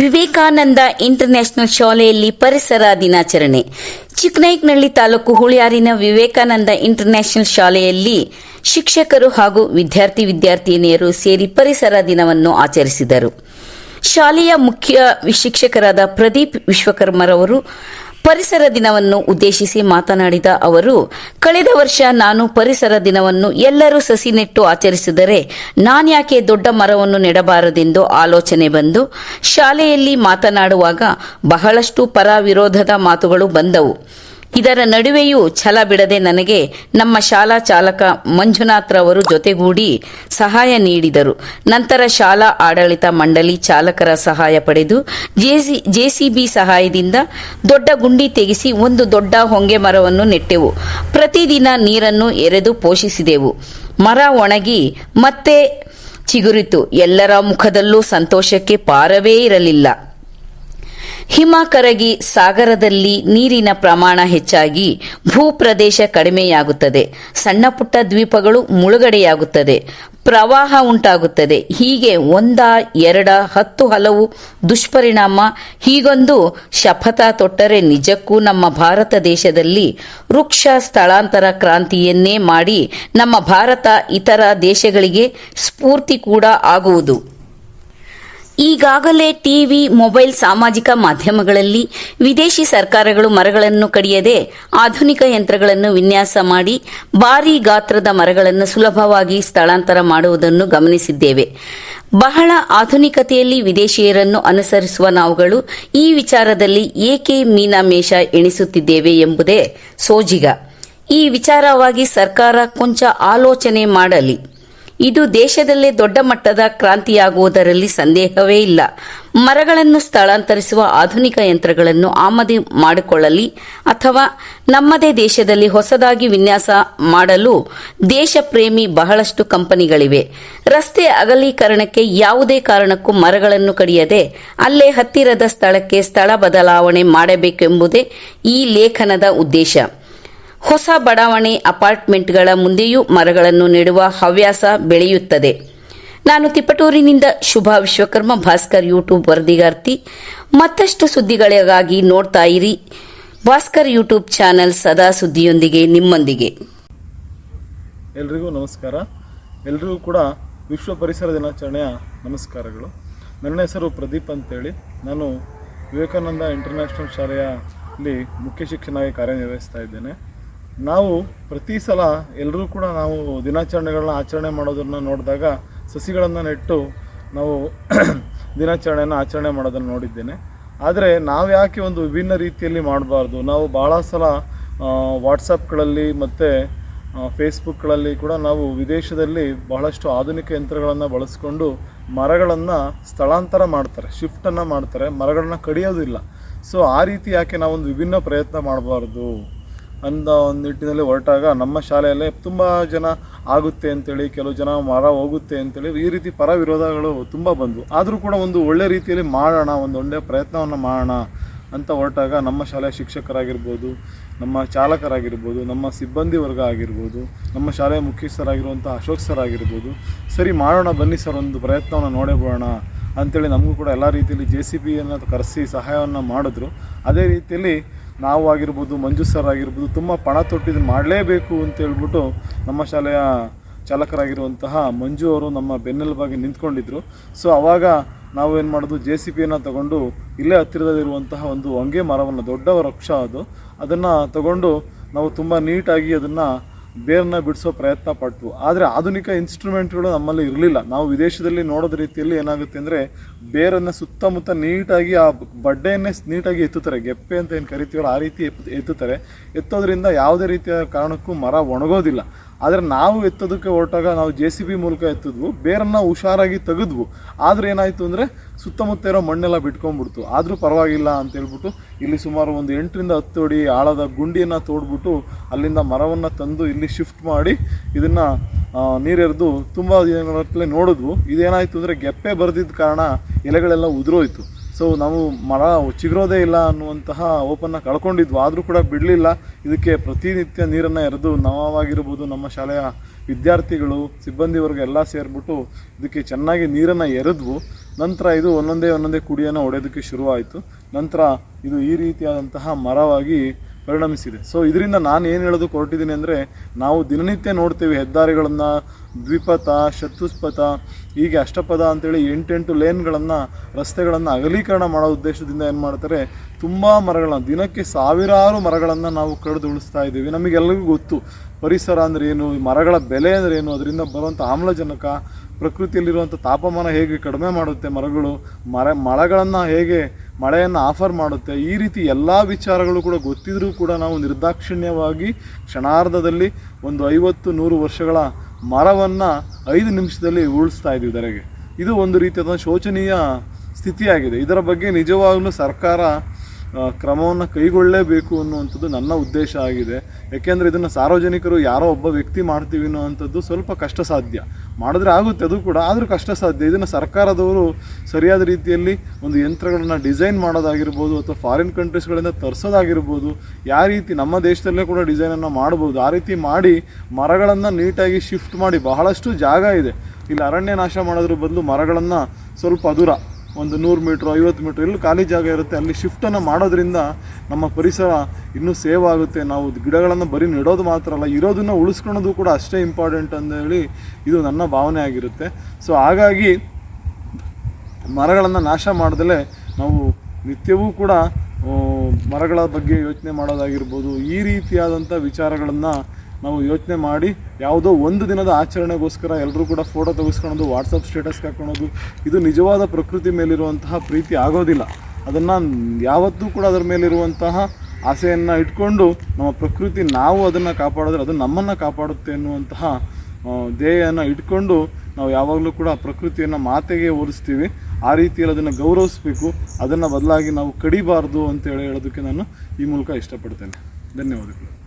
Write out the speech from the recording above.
Vivekananda international ಶಾಲೆಯಲ್ಲಿ ಪರಿಸರ ದಿನಾಚರಣೆ. ಚಿಕ್ಕನಾಯ್ಕನಹಳ್ಳಿ ತಾಲೂಕು ಹುಳಿಯಾರಿನ ವಿವೇಕಾನಂದ ಇಂಟರ್ನ್ಯಾಷನಲ್ ಶಾಲೆಯಲ್ಲಿ ಶಿಕ್ಷಕರು ಹಾಗೂ ವಿದ್ಯಾರ್ಥಿ ವಿದ್ಯಾರ್ಥಿನಿಯರು ಸೇರಿ ಪರಿಸರ ದಿನವನ್ನು ಆಚರಿಸಿದರು. ಶಾಲೆಯ ಮುಖ್ಯ ಶಿಕ್ಷಕರಾದ ಪ್ರದೀಪ್ ವಿಶ್ವಕರ್ಮರವರು ಪರಿಸರ ದಿನವನ್ನು ಉದ್ದೇಶಿಸಿ ಮಾತನಾಡಿದ ಅವರು, ಕಳೆದ ವರ್ಷ ನಾನು ಪರಿಸರ ದಿನವನ್ನು ಎಲ್ಲರೂ ಸಸಿ ನೆಟ್ಟು ಆಚರಿಸಿದರೆ ನಾನ್ಯಾಕೆ ದೊಡ್ಡ ಮರವನ್ನು ನೆಡಬಾರದೆಂದು ಆಲೋಚನೆ ಬಂದು, ಶಾಲೆಯಲ್ಲಿ ಮಾತನಾಡುವಾಗ ಬಹಳಷ್ಟು ಪರ ವಿರೋಧದ ಮಾತುಗಳು ಬಂದವು. ಇದರ ನಡುವೆಯೂ ಛಲ ಬಿಡದೆ ನನಗೆ ನಮ್ಮ ಶಾಲಾ ಚಾಲಕ ಮಂಜುನಾಥ್ರವರು ಜೊತೆಗೂಡಿ ಸಹಾಯ ನೀಡಿದರು. ನಂತರ ಶಾಲಾ ಆಡಳಿತ ಮಂಡಳಿ ಚಾಲಕರ ಸಹಾಯ ಪಡೆದು ಜೆಸಿಬಿ ಸಹಾಯದಿಂದ ದೊಡ್ಡ ಗುಂಡಿ ತೆಗೆಸಿ ಒಂದು ದೊಡ್ಡ ಹೊಂಗೆ ಮರವನ್ನು ನೆಟ್ಟೆವು. ಪ್ರತಿದಿನ ನೀರನ್ನು ಎರೆದು ಪೋಷಿಸಿದೆವು. ಮರ ಒಣಗಿ ಮತ್ತೆ ಚಿಗುರಿತು. ಎಲ್ಲರ ಮುಖದಲ್ಲೂ ಸಂತೋಷಕ್ಕೆ ಪಾರವೇ ಇರಲಿಲ್ಲ. ಹಿಮ ಕರಗಿ ಸಾಗರದಲ್ಲಿ ನೀರಿನ ಪ್ರಮಾಣ ಹೆಚ್ಚಾಗಿ ಭೂಪ್ರದೇಶ ಕಡಿಮೆಯಾಗುತ್ತದೆ. ಸಣ್ಣ ಪುಟ್ಟ ದ್ವೀಪಗಳು ಮುಳುಗಡೆಯಾಗುತ್ತದೆ. ಪ್ರವಾಹ ಉಂಟಾಗುತ್ತದೆ. ಹೀಗೆ ಒಂದ ಎರಡ ಹತ್ತು ಹಲವು ದುಷ್ಪರಿಣಾಮ, ಹೀಗೊಂದು ಶಪಥ ತೊಟ್ಟರೆ ನಿಜಕ್ಕೂ ನಮ್ಮ ಭಾರತ ದೇಶದಲ್ಲಿ ವೃಕ್ಷ ಸ್ಥಳಾಂತರ ಕ್ರಾಂತಿಯನ್ನೇ ಮಾಡಿ ನಮ್ಮ ಭಾರತ ಇತರ ದೇಶಗಳಿಗೆ ಸ್ಫೂರ್ತಿ ಕೂಡ ಆಗುವುದು. ಈಗಾಗಲೇ ಟಿವಿ, ಮೊಬೈಲ್ ಸಾಮಾಜಿಕ ಮಾಧ್ಯಮಗಳಲ್ಲಿ ವಿದೇಶಿ ಸರ್ಕಾರಗಳು ಮರಗಳನ್ನು ಕಡಿಯದೆ ಆಧುನಿಕ ಯಂತ್ರಗಳನ್ನು ವಿನ್ಯಾಸ ಮಾಡಿ ಭಾರೀ ಗಾತ್ರದ ಮರಗಳನ್ನು ಸುಲಭವಾಗಿ ಸ್ಥಳಾಂತರ ಮಾಡುವುದನ್ನು ಗಮನಿಸಿದ್ದೇವೆ. ಬಹಳ ಆಧುನಿಕತೆಯಲ್ಲಿ ವಿದೇಶಿಯರನ್ನು ಅನುಸರಿಸುವ ನಾವುಗಳು ಈ ವಿಚಾರದಲ್ಲಿ ಏಕೆ ಮೀನಾಮೇಷ ಎಣಿಸುತ್ತಿದ್ದೇವೆ ಎಂಬುದೇ ಸೋಜಿಗ. ಈ ವಿಚಾರವಾಗಿ ಸರ್ಕಾರ ಕೊಂಚ ಆಲೋಚನೆ ಮಾಡಲಿ. ಇದು ದೇಶದಲ್ಲೇ ದೊಡ್ಡ ಮಟ್ಟದ ಕ್ರಾಂತಿಯಾಗುವುದರಲ್ಲಿ ಸಂದೇಹವೇ ಇಲ್ಲ. ಮರಗಳನ್ನು ಸ್ಥಳಾಂತರಿಸುವ ಆಧುನಿಕ ಯಂತ್ರಗಳನ್ನು ಆಮದು ಮಾಡಿಕೊಳ್ಳಲಿ ಅಥವಾ ನಮ್ಮದೇ ದೇಶದಲ್ಲಿ ಹೊಸದಾಗಿ ವಿನ್ಯಾಸ ಮಾಡಲು ದೇಶ ಪ್ರೇಮಿ ಬಹಳಷ್ಟು ಕಂಪನಿಗಳಿವೆ. ರಸ್ತೆ ಅಗಲೀಕರಣಕ್ಕೆ ಯಾವುದೇ ಕಾರಣಕ್ಕೂ ಮರಗಳನ್ನು ಕಡಿಯದೆ ಅಲ್ಲೇ ಹತ್ತಿರದ ಸ್ಥಳಕ್ಕೆ ಸ್ಥಳ ಬದಲಾವಣೆ ಮಾಡಬೇಕೆಂಬುದೇ ಈ ಲೇಖನದ ಉದ್ದೇಶ. ಹೊಸ ಬಡಾವಣೆ ಅಪಾರ್ಟ್ಮೆಂಟ್ಗಳ ಮುಂದೆಯೂ ಮರಗಳನ್ನು ನೆಡುವ ಹವ್ಯಾಸ ಬೆಳೆಯುತ್ತದೆ. ನಾನು ತಿಪಟೂರಿನಿಂದ ಶುಭಾ ವಿಶ್ವಕರ್ಮ, ಭಾಸ್ಕರ್ ಯೂಟ್ಯೂಬ್ ವರದಿಗಾರ್ತಿ. ಮತ್ತಷ್ಟು ಸುದ್ದಿಗಳಿಗಾಗಿ ನೋಡ್ತಾ ಇರಿ. ಭಾಸ್ಕರ್ ಯೂಟ್ಯೂಬ್ ಚಾನೆಲ್ ಸದಾ ಸುದ್ದಿಯೊಂದಿಗೆ ನಿಮ್ಮೊಂದಿಗೆ. ಎಲ್ರಿಗೂ ನಮಸ್ಕಾರ. ಎಲ್ರಿಗೂ ಕೂಡ ವಿಶ್ವ ಪರಿಸರ ದಿನಾಚರಣೆಯ ನಮಸ್ಕಾರಗಳು. ನನ್ನ ಹೆಸರು ಪ್ರದೀಪ್ ಅಂತೇಳಿ. ನಾನು ವಿವೇಕಾನಂದ ಇಂಟರ್ನ್ಯಾಷನಲ್ ಶಾಲೆಯಲ್ಲಿ ಮುಖ್ಯ ಶಿಕ್ಷಣವಾಗಿ ಕಾರ್ಯನಿರ್ವಹಿಸ್ತಾ ಇದ್ದೇನೆ. ನಾವು ಪ್ರತಿ ಸಲ ಎಲ್ಲರೂ ಕೂಡ ನಾವು ದಿನಾಚರಣೆಗಳನ್ನ ಆಚರಣೆ ಮಾಡೋದನ್ನು ನೋಡಿದಾಗ ಸಸಿಗಳನ್ನು ನೆಟ್ಟು ನಾವು ದಿನಾಚರಣೆಯನ್ನು ಆಚರಣೆ ಮಾಡೋದನ್ನು ನೋಡಿದ್ದೇನೆ. ಆದರೆ ನಾವು ಯಾಕೆ ಒಂದು ವಿಭಿನ್ನ ರೀತಿಯಲ್ಲಿ ಮಾಡಬಾರ್ದು? ನಾವು ಭಾಳ ಸಲ ವಾಟ್ಸಪ್ಗಳಲ್ಲಿ ಮತ್ತು ಫೇಸ್ಬುಕ್ಗಳಲ್ಲಿ ಕೂಡ ನಾವು ವಿದೇಶದಲ್ಲಿ ಬಹಳಷ್ಟು ಆಧುನಿಕ ಯಂತ್ರಗಳನ್ನು ಬಳಸ್ಕೊಂಡು ಮರಗಳನ್ನು ಸ್ಥಳಾಂತರ ಮಾಡ್ತಾರೆ, ಶಿಫ್ಟನ್ನು ಮಾಡ್ತಾರೆ, ಮರಗಳನ್ನ ಕಡಿಯೋದಿಲ್ಲ. ಸೊ ಆ ರೀತಿ ಯಾಕೆ ನಾವೊಂದು ವಿಭಿನ್ನ ಪ್ರಯತ್ನ ಮಾಡಬಾರ್ದು? ಅಂದ ಒಂದು ನಿಟ್ಟಿನಲ್ಲಿ ಹೊರಟಾಗ ನಮ್ಮ ಶಾಲೆಯಲ್ಲೇ ತುಂಬ ಜನ ಆಗುತ್ತೆ ಅಂತೇಳಿ, ಕೆಲವು ಜನ ಮರ ಹೋಗುತ್ತೆ ಅಂತೇಳಿ ಈ ರೀತಿ ಪರ ವಿರೋಧಗಳು ತುಂಬ ಬಂದವು. ಆದರೂ ಕೂಡ ಒಂದು ಒಳ್ಳೆ ರೀತಿಯಲ್ಲಿ ಮಾಡೋಣ, ಒಂದು ಒಳ್ಳೆಯ ಪ್ರಯತ್ನವನ್ನು ಮಾಡೋಣ ಅಂತ ಹೊರಟಾಗ ನಮ್ಮ ಶಾಲೆಯ ಶಿಕ್ಷಕರಾಗಿರ್ಬೋದು, ನಮ್ಮ ಚಾಲಕರಾಗಿರ್ಬೋದು, ನಮ್ಮ ಸಿಬ್ಬಂದಿ ವರ್ಗ ಆಗಿರ್ಬೋದು, ನಮ್ಮ ಶಾಲೆಯ ಮುಖ್ಯಸ್ಥರಾಗಿರುವಂಥ ಅಶೋಕ್ ಸರ್ ಆಗಿರ್ಬೋದು, ಸರಿ ಮಾಡೋಣ ಬನ್ನಿ ಸರ್, ಒಂದು ಪ್ರಯತ್ನವನ್ನು ನೋಡೇ ಬಿಡೋಣ ಅಂತೇಳಿ ನಮಗೂ ಕೂಡ ಎಲ್ಲ ರೀತಿಯಲ್ಲಿ ಜೆ ಸಿ ಬಿಯನ್ನು ಕರೆಸಿ ಸಹಾಯವನ್ನು ಮಾಡಿದ್ರು. ಅದೇ ರೀತಿಯಲ್ಲಿ ನಾವು ಆಗಿರ್ಬೋದು, ಮಂಜು ಸರ್ ಆಗಿರ್ಬೋದು, ತುಂಬ ಪಣ ತೊಟ್ಟಿದ್ದು ಮಾಡಲೇಬೇಕು ಅಂತ ಹೇಳ್ಬಿಟ್ಟು ನಮ್ಮ ಶಾಲೆಯ ಚಾಲಕರಾಗಿರುವಂತಹ ಮಂಜು ಅವರು ನಮ್ಮ ಬೆನ್ನೆಲುಬಾಗಿ ನಿಂತ್ಕೊಂಡಿದ್ರು. ಸೊ ಅವಾಗ ನಾವು ಏನು ಮಾಡೋದು ಜೆ ಸಿ ಪಿಯನ್ನು ತಗೊಂಡು ಇಲ್ಲೇ ಹತ್ತಿರದಲ್ಲಿರುವಂತಹ ಒಂದು ಹೊಂಗೆ ಮರವನ್ನು ದೊಡ್ಡ ವೃಕ್ಷ ಅದು. ಅದನ್ನು ತಗೊಂಡು ನಾವು ತುಂಬ ನೀಟಾಗಿ ಅದನ್ನು ಬೇರನ್ನ ಬಿಡಿಸೋ ಪ್ರಯತ್ನ ಪಟ್ವು ಆದರೆ ಆಧುನಿಕ ಇನ್ಸ್ಟ್ರೂಮೆಂಟ್ಗಳು ನಮ್ಮಲ್ಲಿ ಇರಲಿಲ್ಲ. ನಾವು ವಿದೇಶದಲ್ಲಿ ನೋಡೋದ ರೀತಿಯಲ್ಲಿ ಏನಾಗುತ್ತೆ ಅಂದರೆ ಬೇರನ್ನು ಸುತ್ತಮುತ್ತ ನೀಟಾಗಿ ಆ ಬಡ್ಡೆಯನ್ನೇ ನೀಟಾಗಿ ಎತ್ತುತ್ತಾರೆ. ಗೆಪ್ಪೆ ಅಂತ ಏನು ಕರಿತೀವೋ ಆ ರೀತಿ ಎತ್- ಎತ್ತುತ್ತಾರೆ. ಎತ್ತೋದ್ರಿಂದ ಯಾವುದೇ ರೀತಿಯ ಕಾರಣಕ್ಕೂ ಮರ ಒಣಗೋದಿಲ್ಲ. ಆದರೆ ನಾವು ಎತ್ತೋದಕ್ಕೆ ಹೊರಟಾಗ ನಾವು ಜೆ ಸಿ ಬಿ ಮೂಲಕ ಎತ್ತಿದ್ವು. ಬೇರನ್ನು ಹುಷಾರಾಗಿ ತೆಗೆದ್ವು. ಆದರೆ ಏನಾಯಿತು ಅಂದರೆ ಸುತ್ತಮುತ್ತ ಇರೋ ಮಣ್ಣೆಲ್ಲ ಬಿಟ್ಕೊಂಡ್ಬಿಡ್ತು. ಆದರೂ ಪರವಾಗಿಲ್ಲ ಅಂತ ಹೇಳ್ಬಿಟ್ಟು ಇಲ್ಲಿ ಸುಮಾರು ಒಂದು ಎಂಟರಿಂದ ಹತ್ತು ಅಡಿ ಆಳದ ಗುಂಡಿಯನ್ನು ತೋಡ್ಬಿಟ್ಟು ಅಲ್ಲಿಂದ ಮರವನ್ನು ತಂದು ಇಲ್ಲಿ ಶಿಫ್ಟ್ ಮಾಡಿ ಇದನ್ನು ನೀರೆರೆದು ತುಂಬ ದಿನಗಳ ನೋಡಿದ್ವು. ಇದೇನಾಯಿತು ಅಂದರೆ ಗೆಪ್ಪೆ ಬರೆದಿದ್ದ ಕಾರಣ ಎಲೆಗಳೆಲ್ಲ ಉದುರೋಯ್ತು. ಸೊ ನಾವು ಮರ ಚಿಗುರೋದೇ ಇಲ್ಲ ಅನ್ನುವಂತಹ ಓಪನ್ನ ಕಳ್ಕೊಂಡಿದ್ವು. ಆದರೂ ಕೂಡ ಬಿಡಲಿಲ್ಲ. ಇದಕ್ಕೆ ಪ್ರತಿನಿತ್ಯ ನೀರನ್ನು ಎರೆದು ನಾವಾಗಿರ್ಬೋದು ನಮ್ಮ ಶಾಲೆಯ ವಿದ್ಯಾರ್ಥಿಗಳು ಸಿಬ್ಬಂದಿ ವರ್ಗ ಎಲ್ಲ ಸೇರಿಬಿಟ್ಟು ಇದಕ್ಕೆ ಚೆನ್ನಾಗಿ ನೀರನ್ನು ಎರೆದ್ವು. ನಂತರ ಇದು ಒಂದೊಂದೇ ಒಂದೊಂದೇ ಕುಡಿಯನ್ನು ಹೊಡೆಯೋದಕ್ಕೆ ಶುರುವಾಯಿತು. ನಂತರ ಇದು ಈ ರೀತಿಯಾದಂತಹ ಮರವಾಗಿ ಪರಿಣಮಿಸಿದೆ. ಸೊ ಇದರಿಂದ ನಾನು ಏನು ಹೇಳೋದು ಹೊರಟಿದ್ದೀನಿ ಅಂದರೆ, ನಾವು ದಿನನಿತ್ಯ ನೋಡ್ತೇವೆ ಹೆದ್ದಾರಿಗಳನ್ನು, ದ್ವಿಪಥ, ಶತ್ರುಸ್ಪಥ, ಹೀಗೆ ಅಷ್ಟಪದ ಅಂತೇಳಿ ಎಂಟೆಂಟು ಲೇನ್ಗಳನ್ನು, ರಸ್ತೆಗಳನ್ನು ಅಗಲೀಕರಣ ಮಾಡೋ ಉದ್ದೇಶದಿಂದ ಏನು ಮಾಡ್ತಾರೆ, ತುಂಬ ಮರಗಳನ್ನು, ದಿನಕ್ಕೆ ಸಾವಿರಾರು ಮರಗಳನ್ನು ನಾವು ಕಡಿದು ಉಳಿಸ್ತಾ ಇದ್ದೀವಿ. ನಮಗೆಲ್ಲರಿಗೂ ಗೊತ್ತು. ಪರಿಸರ ಅಂದರೆ ಏನು ಮರಗಳ ಬೆಲೆ ಅಂದರೆ ಏನು, ಅದರಿಂದ ಬರುವಂಥ ಆಮ್ಲಜನಕ ಪ್ರಕೃತಿಯಲ್ಲಿರುವಂಥ ತಾಪಮಾನ ಹೇಗೆ ಕಡಿಮೆ ಮಾಡುತ್ತೆ ಮರಗಳು, ಮರ, ಮಳೆಗಳನ್ನು ಹೇಗೆ ಮಳೆಯನ್ನು ಆಫರ್ ಮಾಡುತ್ತೆ, ಈ ರೀತಿ ಎಲ್ಲ ವಿಚಾರಗಳು ಕೂಡ ಗೊತ್ತಿದ್ರೂ ಕೂಡ ನಾವು ನಿರ್ದಾಕ್ಷಿಣ್ಯವಾಗಿ ಕ್ಷಣಾರ್ಧದಲ್ಲಿ ಒಂದು ಐವತ್ತು, ನೂರು ವರ್ಷಗಳ ಮರವನ್ನು ಐದು ನಿಮಿಷದಲ್ಲಿ ಉಳಿಸ್ತಾ ಇದ್ದೀವಿ ಧರೆಗೆ ಇದು ಒಂದು ರೀತಿಯಾದ ಶೋಚನೀಯ ಸ್ಥಿತಿಯಾಗಿದೆ. ಇದರ ಬಗ್ಗೆ ನಿಜವಾಗಲೂ ಸರ್ಕಾರ ಕ್ರಮವನ್ನು ಕೈಗೊಳ್ಳಲೇಬೇಕು ಅನ್ನುವಂಥದ್ದು ನನ್ನ ಉದ್ದೇಶ ಆಗಿದೆ. ಯಾಕೆಂದರೆ ಇದನ್ನು ಸಾರ್ವಜನಿಕರು ಯಾರೋ ಒಬ್ಬ ವ್ಯಕ್ತಿ ಮಾಡ್ತೀವಿ ಅನ್ನೋವಂಥದ್ದು ಸ್ವಲ್ಪ ಕಷ್ಟ ಸಾಧ್ಯ ಮಾಡಿದ್ರೆ ಆಗುತ್ತೆ, ಅದು ಕೂಡ. ಆದರೂ ಕಷ್ಟ ಸಾಧ್ಯ ಇದನ್ನು ಸರ್ಕಾರದವರು ಸರಿಯಾದ ರೀತಿಯಲ್ಲಿ ಒಂದು ಯಂತ್ರಗಳನ್ನು ಡಿಸೈನ್ ಮಾಡೋದಾಗಿರ್ಬೋದು ಅಥವಾ ಫಾರಿನ್ ಕಂಟ್ರೀಸ್ಗಳಿಂದ ತರಿಸೋದಾಗಿರ್ಬೋದು ಯಾವ ರೀತಿ ನಮ್ಮ ದೇಶದಲ್ಲೇ ಕೂಡ ಡಿಸೈನನ್ನು ಮಾಡ್ಬೋದು ಆ ರೀತಿ ಮಾಡಿ ಮರಗಳನ್ನು ನೀಟಾಗಿ ಶಿಫ್ಟ್ ಮಾಡಿ ಬಹಳಷ್ಟು ಜಾಗ ಇದೆ. ಇಲ್ಲಿ ಅರಣ್ಯ ನಾಶ ಮಾಡೋದ್ರ ಬದಲು ಮರಗಳನ್ನು ಸ್ವಲ್ಪ ದೂರ ಒಂದು ನೂರು ಮೀಟ್ರ್, ಐವತ್ತು ಮೀಟ್ರ್, ಎಲ್ಲೂ ಖಾಲಿ ಜಾಗ ಇರುತ್ತೆ. ಅಲ್ಲಿ ಶಿಫ್ಟನ್ನು ಮಾಡೋದ್ರಿಂದ ನಮ್ಮ ಪರಿಸರ ಇನ್ನೂ ಸೇವ್ ಆಗುತ್ತೆ. ನಾವು ಗಿಡಗಳನ್ನು ಬರೀ ನೆಡೋದು ಮಾತ್ರ ಅಲ್ಲ, ಇರೋದನ್ನು ಉಳಿಸ್ಕೊಳೋದು ಕೂಡ ಅಷ್ಟೇ ಇಂಪಾರ್ಟೆಂಟ್ ಅಂತ ಹೇಳಿ ಇದು ನನ್ನ ಭಾವನೆ ಆಗಿರುತ್ತೆ. ಸೊ ಹಾಗಾಗಿ ಮರಗಳನ್ನು ನಾಶ ಮಾಡ್ದಲೇ ನಾವು ನಿತ್ಯವೂ ಕೂಡ ಮರಗಳ ಬಗ್ಗೆ ಯೋಚನೆ ಮಾಡೋದಾಗಿರ್ಬೋದು, ಈ ರೀತಿಯಾದಂಥ ವಿಚಾರಗಳನ್ನು ನಾವು ಯೋಚನೆ ಮಾಡಿ ಯಾವುದೋ ಒಂದು ದಿನದ ಆಚರಣೆಗೋಸ್ಕರ ಎಲ್ಲರೂ ಕೂಡ ಫೋಟೋ ತೆಗೆಸ್ಕೊಳೋದು ವಾಟ್ಸಪ್ ಸ್ಟೇಟಸ್ಗೆ ಹಾಕೊಳೋದು ಇದು ನಿಜವಾದ ಪ್ರಕೃತಿ ಮೇಲಿರುವಂತಹ ಪ್ರೀತಿ ಆಗೋದಿಲ್ಲ. ಅದನ್ನು ಯಾವತ್ತೂ ಕೂಡ ಅದರ ಮೇಲಿರುವಂತಹ ಆಸೆಯನ್ನು ಇಟ್ಕೊಂಡು ನಮ್ಮ ಪ್ರಕೃತಿ, ನಾವು ಅದನ್ನು ಕಾಪಾಡಿದ್ರೆ ಅದು ನಮ್ಮನ್ನು ಕಾಪಾಡುತ್ತೆ ಎನ್ನುವಂತಹ ಧ್ಯೇಯನ ಇಟ್ಕೊಂಡು ನಾವು ಯಾವಾಗಲೂ ಕೂಡ ಪ್ರಕೃತಿಯನ್ನು ಮಾತೆಗೆ ಹೋಲಿಸ್ತೀವಿ. ಆ ರೀತಿಯಲ್ಲಿ ಅದನ್ನು ಗೌರವಿಸಬೇಕು. ಅದನ್ನು ಬದಲಾಗಿ ನಾವು ಕಡಿಬಾರ್ದು ಅಂತೇಳಿ ಹೇಳೋದಕ್ಕೆ ನಾನು ಈ ಮೂಲಕ ಇಷ್ಟಪಡ್ತೇನೆ. ಧನ್ಯವಾದಗಳು.